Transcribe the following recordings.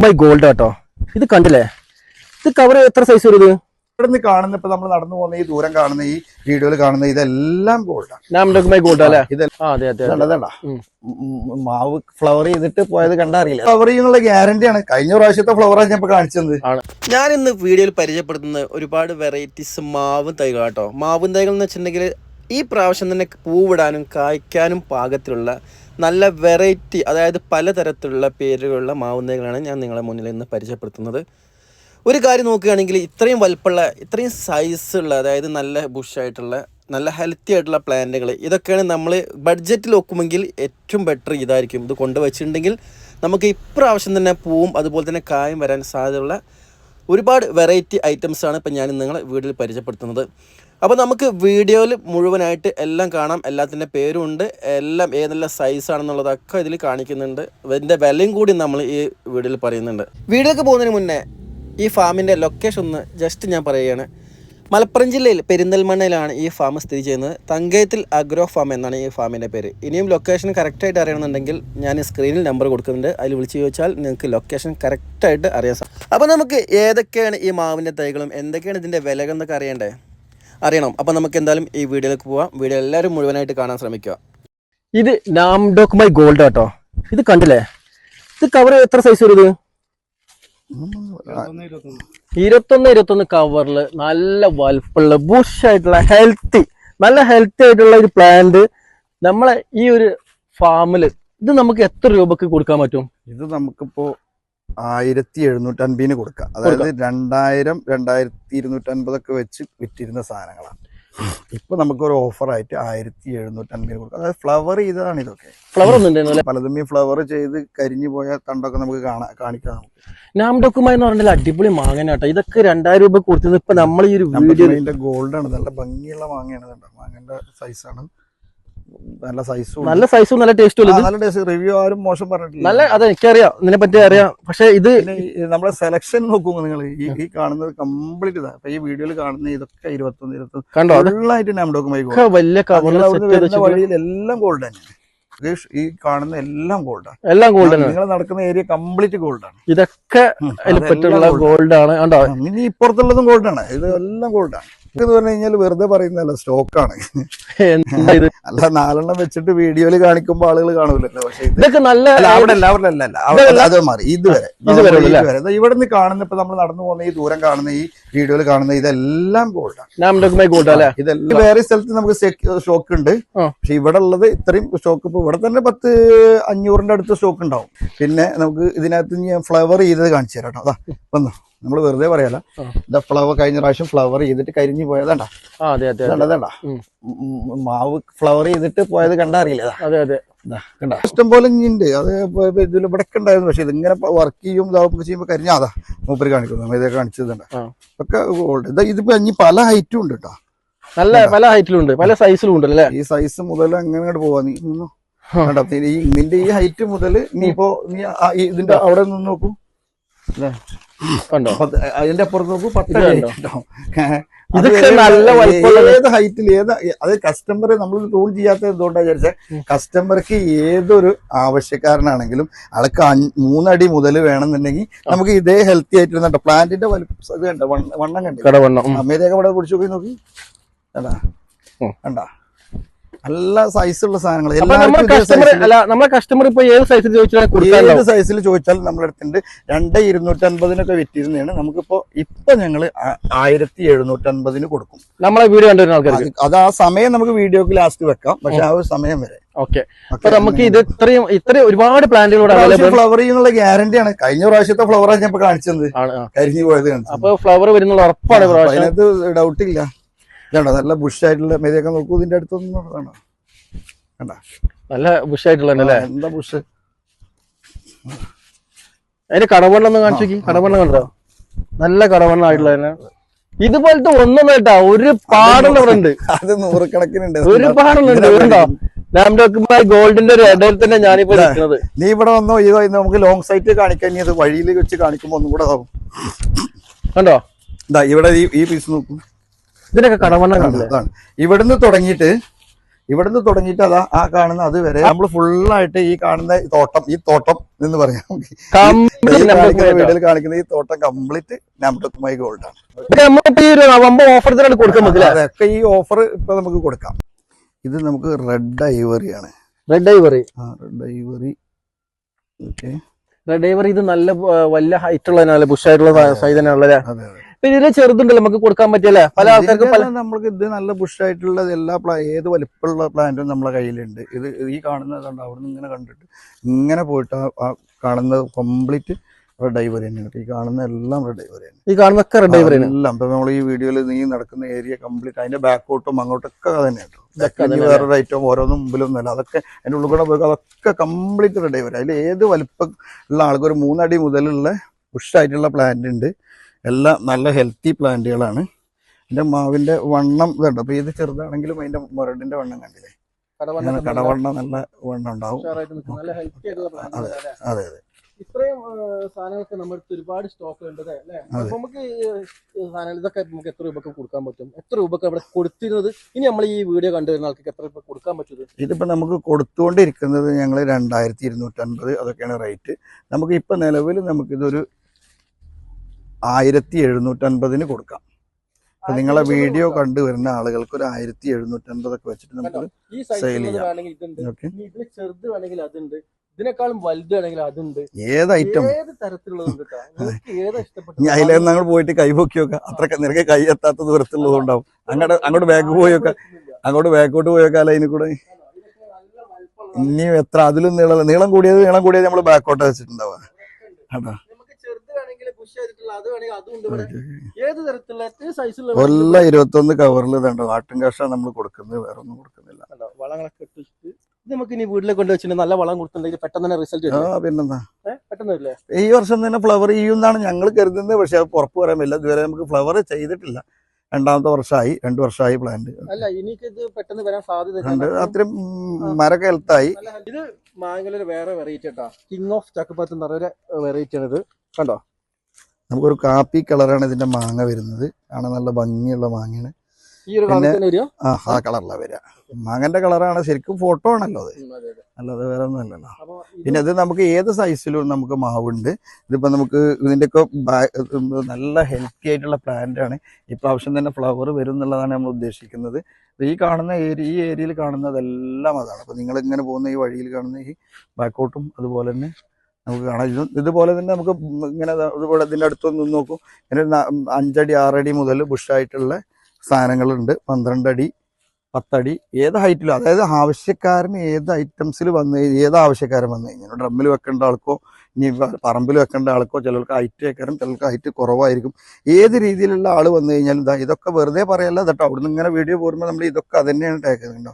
My gold കേട്ടോ. ഇത് കണ്ടില്ലേ? ഇത് കവർ എത്ര സൈസ് വരും ഇത്? ഇവിടുന്ന് കാണുന്ന ഇപ്പൊ നമ്മൾ നടന്നു പോകുന്ന ഈ ദൂരം കാണുന്ന ഈ വീഡിയോയിൽ കാണുന്ന ഇതെല്ലാം ഗോൾഡാണ് ഗോൾഡ് അല്ലേ? ഇതെല്ലാം. മാവ് ഫ്ലവർ ചെയ്തിട്ട് പോയത് കണ്ടറിയില്ല ഫ്ലവർ ചെയ്യുന്നുള്ള ഗ്യാരണ്ടിയാണ് കഴിഞ്ഞ പ്രാവശ്യത്തെ ഫ്ലവറാണ് ഞാൻ ഇപ്പൊ കാണിച്ചത് ഞാൻ ഇന്ന് വീഡിയോയിൽ പരിചയപ്പെടുത്തുന്ന ഒരുപാട് വെറൈറ്റീസ് മാവും തൈകൾ കേട്ടോ മാവും തൈകൾ എന്ന് വെച്ചിട്ടുണ്ടെങ്കിൽ ഈ പ്രാവശ്യം തന്നെ പൂവിടാനും കായ്ക്കാനും പാകത്തിലുള്ള നല്ല വെറൈറ്റി അതായത് പലതരത്തിലുള്ള പേരുകളുള്ള മാവുന്നകളാണ് ഞാൻ നിങ്ങളെ മുന്നിൽ ഇന്ന് പരിചയപ്പെടുത്തുന്നത്. ഒരു കാര്യം നോക്കുകയാണെങ്കിൽ ഇത്രയും വലുപ്പമുള്ള ഇത്രയും സൈസുള്ള അതായത് നല്ല ബുഷായിട്ടുള്ള നല്ല ഹെൽത്തി ആയിട്ടുള്ള പ്ലാന്റുകൾ ഇതൊക്കെയാണ് നമ്മൾ ബഡ്ജറ്റിൽ ഒക്കുമെങ്കിൽ ഏറ്റവും ബെറ്റർ ഇതായിരിക്കും. ഇത് കൊണ്ടുവച്ചിട്ടുണ്ടെങ്കിൽ നമുക്ക് ഇപ്രാവശ്യം തന്നെ പൂവും അതുപോലെ തന്നെ കായും വരാൻ സാധ്യതയുള്ള ഒരുപാട് വെറൈറ്റി ഐറ്റംസാണ് ഇപ്പം ഞാൻ നിങ്ങളെ വീട്ടിൽ പരിചയപ്പെടുത്തുന്നത്. അപ്പോൾ നമുക്ക് വീഡിയോയിൽ മുഴുവനായിട്ട് എല്ലാം കാണാം. എല്ലാത്തിന്റെ പേരും ഉണ്ട്. എല്ലാം ഏതെല്ലാം സൈസ് ആണെന്നുള്ളതൊക്കെ ഇതിൽ കാണിക്കുന്നുണ്ട്. ഇതിന്റെ വിലയും കൂടി നമ്മൾ ഈ വീഡിയോയിൽ പറയുന്നുണ്ട്. വീഡിയോക്ക് പോകുന്നതിന് മുന്നേ ഈ ഫാമിന്റെ ലൊക്കേഷൻ ഒന്ന് ജസ്റ്റ് ഞാൻ പറയുകയാണ്. മലപ്പുറം ജില്ലയിൽ പെരിന്തൽമണ്ണയിലാണ് ഈ ഫാം സ്ഥിതി ചെയ്യുന്നത്. തങ്കയത്തിൽ അഗ്രോ ഫാം എന്നാണ് ഈ ഫാമിന്റെ പേര്. ഇനിയും ലൊക്കേഷൻ കറക്റ്റായിട്ട് അറിയണമെന്നുണ്ടെങ്കിൽ ഞാൻ സ്ക്രീനിൽ നമ്പർ കൊടുക്കുന്നുണ്ട്. അതിൽ വിളിച്ച് ചോദിച്ചാൽ നിങ്ങൾക്ക് ലൊക്കേഷൻ കറക്റ്റായിട്ട് അറിയാൻ സാധിക്കും അപ്പോൾ നമുക്ക് ഏതൊക്കെയാണ് ഈ മാവിന്റെ തൈകളും? എന്തൊക്കെയാണ് ഇതിന്റെ വിലകൾ എന്നൊക്കെ അറിയണ്ടേ? അറിയണം. അപ്പോൾ നമുക്ക് എന്തായാലും ഈ വീഡിയോയിലേക്ക് പോവാം. വീഡിയോ എല്ലാവരും മുഴുവനായിട്ട് കാണാൻ ശ്രമിക്കുക. ഇത് നാം മൈ ഗോൾഡ് കേട്ടോ ഇത് കണ്ടില്ലേ? ഇത് കവർ എത്ര സൈസ് വരും ഇത്? ഇരുപത്തൊന്ന് ഇരുപത്തൊന്ന്. കവറിൽ നല്ല വലുപ്പമുള്ള ബുഷ് ആയിട്ടുള്ള ഹെൽത്തി നല്ല ഹെൽത്തി ആയിട്ടുള്ള ഒരു പ്ലാന്റ് നമ്മളെ ഈ ഒരു ഫാമിൽ ഇത് നമുക്ക് എത്ര രൂപക്ക് കൊടുക്കാൻ പറ്റും? ഇത് നമുക്കിപ്പോ ആയിരത്തി എഴുന്നൂറ്റി അൻപതിന് കൊടുക്കുക. അതായത് രണ്ടായിരം രണ്ടായിരത്തി ഇരുന്നൂറ്റി അൻപതൊക്കെ വെച്ച് വിറ്റിരുന്ന സാധനങ്ങളാണ്. ഇപ്പൊ നമുക്കൊരു ഓഫർ ആയിട്ട് ആയിരത്തി എഴുന്നൂറ്റി അൻപതിന് കൊടുക്കുക. അതായത് ഫ്ലവർ ചെയ്തതാണ് ഇതൊക്കെ. ഫ്ലവർ ഒന്നും പലതും ഈ ഫ്ലവർ ചെയ്ത് കരിഞ്ഞു പോയ തണ്ടൊക്കെ നമുക്ക് കാണാൻ കാണിക്കാം. നാംഡോക്കുമായി എന്ന് പറഞ്ഞാൽ അടിപൊളി മാങ്ങനാട്ടോ ഇതൊക്കെ രണ്ടായിരം രൂപ കൊടുത്തത് ഇപ്പൊ നമ്മൾ ഈ ഒരു ആണ്. നല്ല ഭംഗിയുള്ള മാങ്ങയാണ് മാങ്ങന്റെ സൈസാണ് നല്ല സൈസും നല്ല സൈസും നല്ല ടേസ്റ്റും നല്ല ടേസ്റ്റ് റിവ്യൂ ആരും മോശം പറഞ്ഞിട്ടില്ല. നല്ല അതെ എനിക്കറിയാം. ഇതിനെ പറ്റി അറിയാം. പക്ഷെ ഇത് നമ്മുടെ സെലക്ഷൻ നോക്കുമ്പോൾ നിങ്ങൾ. ഈ കാണുന്നത് കംപ്ലീറ്റ് ഇതാ. ഈ വീഡിയോയിൽ കാണുന്ന ഇതൊക്കെ ഇരുപത്തൊന്ന് ഇരുപത്തൊന്ന് ഫുള്ളായിട്ട് നാംഡോക്ക് വലിയ വഴിയിൽ എല്ലാം ഗോൾഡ് തന്നെ. ഈ കാണുന്ന എല്ലാം ഗോൾഡാണ് എല്ലാം ഗോൾഡ് നിങ്ങൾ നടക്കുന്ന ഏരിയ കംപ്ലീറ്റ് ഗോൾഡാണ് ഇതൊക്കെ ഗോൾഡാണ് ഗോൾഡ് ആണ്. കണ്ടോ? ഇനി ഇപ്പുറത്തുള്ളതും ഗോൾഡാണ് ഇത് എല്ലാം ഗോൾഡാണ് എന്ന് പറഞ്ഞു കഴിഞ്ഞാൽ വെറുതെ പറയുന്നതല്ല സ്റ്റോക്കാണ്. ആണ് അല്ല നാലെണ്ണം വെച്ചിട്ട് വീഡിയോയിൽ കാണിക്കുമ്പോൾ ആളുകൾ കാണൂലല്ലോ. പക്ഷെ ഇത് ഇതൊക്കെ നല്ല അവിടെ അല്ല അല്ല അല്ല. അത് മാറി. ഇതുവരെ. ഇതുവരെ ഇവിടെ നിന്ന് കാണുന്ന ഇപ്പൊ നമ്മൾ നടന്നു പോകുന്ന ഈ ദൂരം കാണുന്ന ഈ വീഡിയോയിൽ കാണുന്ന ഇതെല്ലാം ഗോൾഡാണ് ഇതെല്ലാം. വേറെ സ്ഥലത്ത് നമുക്ക് സ്റ്റോക്ക് ഉണ്ട്. പക്ഷെ ഇവിടെ ഉള്ളത് ഇത്രയും സ്റ്റോക്ക് ഇപ്പൊ ഇവിടെ തന്നെ പത്ത് അഞ്ഞൂറിന്റെ അടുത്ത് സ്റ്റോക്ക് ഉണ്ടാവും. പിന്നെ നമുക്ക് ഇതിനകത്ത് ഞാൻ ഫ്ലവർ ചെയ്തത് കാണിച്ചു തരാം കേട്ടോ. അതാ വന്നു. നമ്മൾ വെറുതെ പറയാല. ഇതാ ഫ്ലവർ കഴിഞ്ഞ പ്രാവശ്യം ഫ്ലവർ ചെയ്തിട്ട് കരിഞ്ഞു പോയതാണ്ടാ. കണ്ടതാണ്ടാ. മാവ് ഫ്ലവർ ചെയ്തിട്ട് പോയത് കണ്ടറിയില്ല അറിയില്ല അതെ അതെ. കണ്ട. ഇഷ്ടം പോലെ ഉണ്ട് അത് ഇതിൽ ഇവിടെ ഉണ്ടായിരുന്നു. പക്ഷെ ഇതിങ്ങനെ വർക്ക് ചെയ്യും ഇതാവുമ്പോ ചെയ്യുമ്പോ കരിഞ്ഞാ അതാ. മൂപ്പര് കാണിക്കുന്നു. ഇതൊക്കെ കാണിച്ചതുണ്ട്. ഒക്കെ ഗോൾഡ് ഇതാ ഇതിപ്പോ ഇനി പല ഹൈറ്റും ഉണ്ട് കേട്ടോ നല്ല പല ഹൈറ്റിലുണ്ട് പല സൈസിലും ഉണ്ട് അല്ലേ ഈ സൈസ് മുതൽ അങ്ങനെ പോവാ. നീ നിന്നു. കണ്ടോ ഈ നിന്റെ ഈ ഹൈറ്റ് മുതൽ നീ ഇപ്പോ നീ ഇതിന്റെ അവിടെ നിന്ന് നോക്കൂ. ഇതാ. കണ്ടോ? അതിന്റെ അപ്പുറത്ത് നോക്കൂ പത്ത് ഇതൊക്കെ ഏത് നല്ല വലിപ്പമുള്ളത്. ഏത് ഹൈറ്റിൽ ഏത് അത് കസ്റ്റമർ നമ്മൾ ടൂൾ ചെയ്യാത്ത എന്തുകൊണ്ടാ വിചാരിച്ചാൽ. കസ്റ്റമർക്ക് ഏതൊരു ആവശ്യക്കാരനാണെങ്കിലും ആൾക്ക് മൂന്നടി മുതൽ വേണമെന്നുണ്ടെങ്കിൽ നമുക്ക് ഇതേ ഹെൽത്തി ആയിട്ടിരുന്നുണ്ട് പ്ലാന്റിന്റെ വലുപ്പം കണ്ടോ? വണ്ണം കണ്ടു കടവണ്ണം. അവിടെ കുടിച്ചു ഇവിടെ പോയി നോക്കി കണ്ടാ? കണ്ടാ? നല്ല സൈസുള്ള സാധനങ്ങൾ നമ്മളെ കസ്റ്റമർ ഇപ്പൊ ഏത് സൈസിൽ ചോദിച്ചാൽ ഏത് സൈസിൽ ചോദിച്ചാൽ അടുത്തുണ്ട്. രണ്ട് ഇരുന്നൂറ്റി അൻപതിനൊക്കെ വിറ്റിരുന്നതാണ്. നമുക്കിപ്പോ ഇപ്പൊ ഞങ്ങൾ ആ- ആയിരത്തി എഴുന്നൂറ്റി അൻപതിന് കൊടുക്കും. നമ്മളെ വീഡിയോ കണ്ടുവരുന്ന ആൾക്കാർക്ക്. അത് ആ സമയം നമുക്ക് വീഡിയോക്ക് ലാസ്റ്റ് വെക്കാം. പക്ഷെ ആ ഒരു സമയം വരെ. ഓക്കെ. അപ്പൊ നമുക്ക് ഇത് ഇത്രയും ഇത്രയും ഒരുപാട് പ്ലാന്റുകളോട് ഫ്ലവർ ചെയ്യുന്നുള്ള ഗ്യാരണ്ടിയാണ് കഴിഞ്ഞ പ്രാവശ്യത്തെ ഫ്ലവറാണ് ഞാൻ ഇപ്പൊ കാണിച്ചത്. കരിഞ്ഞു പോയത് അപ്പൊ ഫ്ലവർ വരുന്നുള്ള ഉറപ്പാണ് അതിനകത്ത് ഡൗട്ട് ഇല്ല. ഇതാണ്ടോ നല്ല ബുഷായിട്ടുള്ള മെതിയൊക്കെ നോക്കൂ ഇതിന്റെ അടുത്തൊന്നും കണ്ട? നല്ല ബുഷായിട്ടുള്ള എന്താ ബുഷ്? അതിന്റെ കടവണ്ണം ഒന്ന് കാണിച്ചു കടവണ്ണം കണ്ടോ? നല്ല കടവണ്ണം ആയിട്ടുള്ള ഇതുപോലത്തെ ഒന്നും കേട്ടാ ഒരു പാടുള്ള ഉണ്ട് അത് നൂറുകണക്കിനുണ്ട്. കണ്ടോ ലാംഡോക്കുമായി ഗോൾഡിന്റെ ഒരു ഇടയിൽ തന്നെ ഞാനിപ്പോ നിൽക്കുന്നത്. നീ ഇവിടെ വന്നോ ഇത് നമുക്ക് ലോങ് സൈറ്റ് കാണിക്കാൻ നീ അത് വഴിയിൽ വെച്ച് കാണിക്കുമ്പോ ഒന്നും കൂടെ ആവും കണ്ടോ? ഇതാ ഇവിടെ ഈ പീസ് നോക്കൂ. ഇതിനൊക്കെ കടവണ്ണം കണ്ടില്ലേ അതാണ്. ഇവിടുന്ന് തുടങ്ങിയിട്ട് ഇവിടുന്ന് തുടങ്ങിയിട്ട് അതാ ആ കാണുന്ന അത് വരെ നമ്മൾ ഫുള്ളായിട്ട് ഈ കാണുന്ന തോട്ടം ഈ തോട്ടം എന്ന് പറയാം. വീട്ടിൽ കാണിക്കുന്ന ഈ തോട്ടം കംപ്ലീറ്റ് നമ്പർ ഗോൾഡ് ആണ്. നമ്മളിപ്പോ ഈ നവംബർ ഓഫർ കൊടുക്കാൻ പറ്റില്ല? അതൊക്കെ ഈ ഓഫർ ഇപ്പൊ നമുക്ക് കൊടുക്കാം. ഇത് നമുക്ക് റെഡ് ഐവറി ആണ്. റെഡ് ഐവറി ആ red ivory okay red ivory ഇത് നല്ല വല്ല വലിയ ഹൈറ്റ് ഉള്ള ബുഷായിട്ടുള്ള സൈസ് തന്നെയാണല്ലേ അതെ അതെ. പിന്നെ ഇതിലെ ചെറുതുണ്ടല്ലോ നമുക്ക് കൊടുക്കാൻ പറ്റിയല്ലേ? പല ആൾക്കാർക്ക് പല നമ്മൾക്ക് ഇത് നല്ല ബുഷായിട്ടുള്ള എല്ലാ പ്ലാ ഏത് വലിപ്പമുള്ള പ്ലാന്റും നമ്മളെ കയ്യിലുണ്ട്. ഇത് ഈ കാണുന്നത് കണ്ടോ? അവിടെ നിന്ന് ഇങ്ങനെ കണ്ടിട്ട് ഇങ്ങനെ പോയിട്ട് ആ- കാണുന്നത് കംപ്ലീറ്റ് റെഡ് ഐവറി തന്നെയാണ്. ഈ കാണുന്ന എല്ലാം റെഡ് തന്നെ ഈ കാണുന്നൊക്കെ റെഡ് ഐവറി എല്ലാം ഇപ്പൊ നമ്മൾ ഈ വീഡിയോയിൽ നീ നടക്കുന്ന ഏരിയ കംപ്ലീറ്റ് അതിന്റെ ബാക്കോട്ടും അങ്ങോട്ടൊക്കെ തന്നെയാണ് തന്നെ കേട്ടോ വേറൊരു ഐറ്റം ഓരോന്നും മുമ്പിലൊന്നുമല്ല. അതൊക്കെ അതിന്റെ ഉള്ളിൽ കൂടെ പോയി അതൊക്കെ കംപ്ലീറ്റ് റെഡി വരും അതിൽ ഏത് വലിപ്പം ഉള്ള ആൾക്കൊരു മൂന്നടി മുതലുള്ള ബുഷായിട്ടുള്ള പ്ലാന്റ് ഉണ്ട്. എല്ലാം നല്ല ഹെൽത്തി പ്ലാന്റുകളാണ് ഇതിന്റെ മാവിന്റെ വണ്ണം ഇതുണ്ട്. അപ്പൊ ഇത് ചെറുതാണെങ്കിലും അതിന്റെ മുരടിന്റെ വണ്ണം കണ്ടില്ലേ? അങ്ങനെ കടവണ്ണം നല്ല വണ്ണം ഉണ്ടാവും. അതെ. അതെ അതെ. ഇത്രയും ആ, സാധനങ്ങളൊക്കെ നമ്മുടെ അടുത്ത് ഒരുപാട് സ്റ്റോക്ക് ഉണ്ട് അല്ലേ? അതെ. അപ്പൊ നമുക്ക് ഈ, ഈ സാധനങ്ങൾ ഇതൊക്കെ നമുക്ക് എത്ര രൂപക്ക് കൊടുക്കാൻ പറ്റും? എത്ര രൂപക്ക് അവിടെ കൊടുത്തിരുന്നത്? ഇനി നമ്മൾ ഈ വീഡിയോ കണ്ടുവരുന്ന ആൾക്ക് എത്ര രൂപ കൊടുക്കാൻ പറ്റും ഇതിപ്പോ നമുക്ക് കൊടുത്തുകൊണ്ടിരിക്കുന്നത് ഞങ്ങൾ രണ്ടായിരത്തി ഇരുന്നൂറ്റൻപത് അതൊക്കെയാണ് റേറ്റ് നമുക്ക് ഇപ്പൊ നിലവിൽ നമുക്കിതൊരു ആയിരത്തി എഴുന്നൂറ്റൻപതിന് കൊടുക്കാം. അപ്പൊ നിങ്ങളെ വീഡിയോ കണ്ടു വരുന്ന ആളുകൾക്ക് ഒരു ആയിരത്തി എഴുന്നൂറ്റൻപതൊക്കെ വെച്ചിട്ട് നമുക്ക് സെയിൽ ചെയ്യാം. ഇതിനേക്കാളും അതുണ്ട്. ഏത് ഐറ്റം ഏത് ഇഷ്ടപ്പെട്ടത്? അതിലേക്ക് ഞങ്ങൾ പോയിട്ട് കൈ പൊക്കി നോക്കാം. അത്രയ്ക്ക് നിനക്ക് കൈ എത്താത്ത ദൂരത്തുള്ളത് ഉണ്ടാവും അങ്ങോട്ട് അങ്ങോട്ട് ബാക്ക് പോയി നോക്കാം. അങ്ങോട്ട് ബാക്കോട്ട് പോയി നോക്കാം അതിന് കൂടെ? ഇനിയും എത്ര അതിലും നീളം നീളം കൂടിയത് നീളം കൂടിയത് നമ്മൾ ബാക്കോട്ട് വെച്ചിട്ടുണ്ടാവുക. കേട്ടോ പുഷ് ചെയ്തിട്ടുള്ള അത് വേണമെങ്കിൽ അതും ഉണ്ട് ഇവിടെ. ഏത് തരത്തിലുള്ള ഏത് സൈസിലുള്ള കൊല്ലം ഇരുപത്തൊന്ന് കവറിൽ ഇതുണ്ട്? ആട്ടും കാശ നമ്മൾ കൊടുക്കുന്നത്. വേറെ ഒന്നും കൊടുക്കുന്നില്ല? വളങ്ങളൊക്കെ ഇട്ടിട്ട് ഇത് നമുക്ക് ഇനി വീട്ടിലേക്ക് കൊണ്ട് വെച്ചിട്ട് നല്ല വളം കൊടുത്തിട്ടുണ്ടെങ്കിൽ പെട്ടെന്ന് തന്നെ റിസൾട്ട് പിന്നെന്താ? പെട്ടെന്ന് വരില്ലേ ഈ വർഷം തന്നെ ഫ്ലവർ ചെയ്യുമെന്നാണ് ഞങ്ങൾ കരുതുന്നത്. പക്ഷെ അത് പുറപ്പ് പറയാൻ പറ്റില്ല. ഇതുവരെ നമുക്ക് ഫ്ലവർ ചെയ്തിട്ടില്ല. രണ്ടാമത്തെ വർഷമായി രണ്ടു വർഷമായി പ്ലാന്റ് അല്ല എനിക്ക് ഇത് പെട്ടെന്ന് വരാൻ സാധ്യത അത്രയും മരൊക്കെ ഹെൽത്തായി ഇത് മാങ്ങലൊരു വേറെ വെറൈറ്റി കേട്ടോ കിങ് ഓഫ് ചക്കപ്പത്ത് എന്ന് പറഞ്ഞ വെറൈറ്റി ആണ് ഇത് കണ്ടോ? നമുക്കൊരു കാപ്പി കളറാണ് ഇതിന്റെ മാങ്ങ വരുന്നത്. കാണാൻ നല്ല ഭംഗിയുള്ള മാങ്ങയാണ്. തന്നെ ആ ആ കളറിലാണ് വരിക. മാങ്ങന്റെ കളറാണ് ശരിക്കും ഫോട്ടോ ആണല്ലോ അത്. അല്ലാതെ വേറെ ഒന്നും അല്ലല്ലോ. ഇത് പിന്നെ അത് നമുക്ക് ഏത് സൈസിലും നമുക്ക് മാവുണ്ട്. ഇതിപ്പോ നമുക്ക് ഇതിന്റെയൊക്കെ ബാ- നല്ല ഹെൽത്തി ആയിട്ടുള്ള പ്ലാന്റ് ആണ്. ഇപ്രാവശ്യം തന്നെ ഫ്ലവർ വരും എന്നുള്ളതാണ് നമ്മൾ ഉദ്ദേശിക്കുന്നത്. ഈ കാണുന്ന ഏരിയ ഈ ഏരിയയിൽ കാണുന്നതെല്ലാം അതാണ്. അപ്പൊ നിങ്ങൾ ഇങ്ങനെ പോകുന്ന ഈ വഴിയിൽ കാണുന്ന ഈ ബാക്കോട്ടും അതുപോലെ തന്നെ നമുക്ക് കാണാം. ഇത് ഇതുപോലെ തന്നെ നമുക്ക് ഇങ്ങനെ ഇതുപോലെ ഇതിന്റെ അടുത്തൊന്ന് നിന്ന് നോക്കൂ. ഇങ്ങനെ അഞ്ചടി ആറടി മുതൽ ബുഷായിട്ടുള്ള സാധനങ്ങളുണ്ട്. പന്ത്രണ്ട് അടി പത്തടി ഏത് ഹൈറ്റിലും അതായത് ആവശ്യക്കാരന് ഏത് ഐറ്റംസിൽ വന്ന് ഏത് ആവശ്യക്കാരൻ വന്നു കഴിഞ്ഞാൽ ഡ്രമ്മിൽ വെക്കേണ്ട ആൾക്കോ ഇനി പറമ്പിൽ വെക്കേണ്ട ആൾക്കോ ചിലർക്ക് ഹൈറ്റ് വെക്കാനും ചിലർക്ക് ഹൈറ്റ് കുറവായിരിക്കും. ഏത് രീതിയിലുള്ള ആൾ വന്നു കഴിഞ്ഞാലും ഇതാ ഇതൊക്കെ വെറുതെ പറയല്ല. കേട്ടോ അവിടുന്ന് ഇങ്ങനെ വീഡിയോ പോരുമ്പോൾ നമ്മൾ ഇതൊക്കെ അതന്നെയാണ് തന്നെയാണ് ടേക്ക് ചെയ്യുന്നുണ്ടോ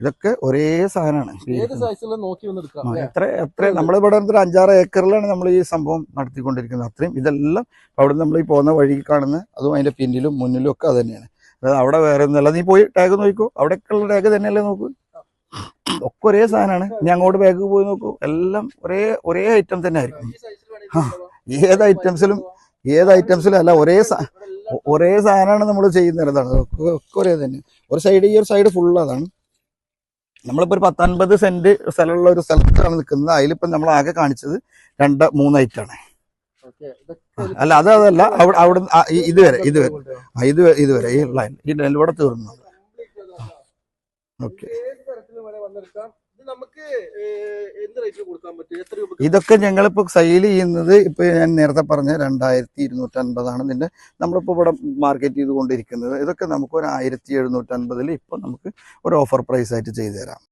ഇതൊക്കെ ഒരേ സാധനമാണ്. നോക്കി? എത്ര എത്ര നമ്മളിവിടെ ഒരു അഞ്ചാറ് ഏക്കറിലാണ് നമ്മൾ ഈ സംഭവം നടത്തിക്കൊണ്ടിരിക്കുന്നത്. അത്രയും ഇതെല്ലാം അവിടെ നമ്മൾ ഈ പോകുന്ന വഴി കാണുന്ന അതും അതിന്റെ പിന്നിലും മുന്നിലും ഒക്കെ അത് തന്നെയാണ്. അതായത് അവിടെ വേറെ ഒന്നുമല്ല നീ പോയി ടാഗ് നോക്കിക്കോ. അവിടെയൊക്കെയുള്ള ടാഗ് തന്നെയല്ലേ നോക്കൂ? ഒക്കെ ഒരേ സാധനമാണ്. ഇനി അങ്ങോട്ട് ബാഗ് പോയി നോക്കൂ. എല്ലാം ഒരേ ഒരേ ഐറ്റം തന്നെ ആയിരിക്കും. ഏത് ഐറ്റംസിലും ഏത് ഐറ്റംസിലും അല്ല ഒരേ ഒരേ സാധനമാണ് നമ്മൾ ചെയ്യുന്നതാണ് അതാണ്. ഒക്കെ ഒരേ തന്നെ. ഒരു സൈഡ് ഈ ഒരു സൈഡ് ഫുൾ അതാണ്. നമ്മളിപ്പോൾ ഒരു പത്തൊൻപത് സെന്റ് സ്ഥലമുള്ള ഒരു സ്ഥലത്താണ് നിൽക്കുന്നത് അതിലിപ്പോ നമ്മൾ ആകെ കാണിച്ചത് രണ്ട് മൂന്ന് ഐറ്റാണ് ഓക്കേ. അല്ല അത് അതല്ല. അവിടെ അവിടെ ഇതുവരെ ഇതുവരെ. ആ, ഇത് ഇതുവരെ ഈ ലൈൻ ഈ ഇവിടെ തീർന്നു. ഓക്കെ. ഇതൊക്കെ ഞങ്ങളിപ്പോൾ സെയിൽ ചെയ്യുന്നത് ഇപ്പൊ ഞാൻ നേരത്തെ പറഞ്ഞ രണ്ടായിരത്തി ഇരുന്നൂറ്റൻപതാണ് നിന്റെ നമ്മളിപ്പോൾ ഇവിടെ മാർക്കറ്റ് ചെയ്തുകൊണ്ടിരിക്കുന്നത്. ഇതൊക്കെ നമുക്ക് ഒരു ആയിരത്തി എഴുന്നൂറ്റൻപതിൽ ഇപ്പൊ നമുക്ക് ഒരു ഓഫർ പ്രൈസ് ആയിട്ട് ചെയ്തു തരാം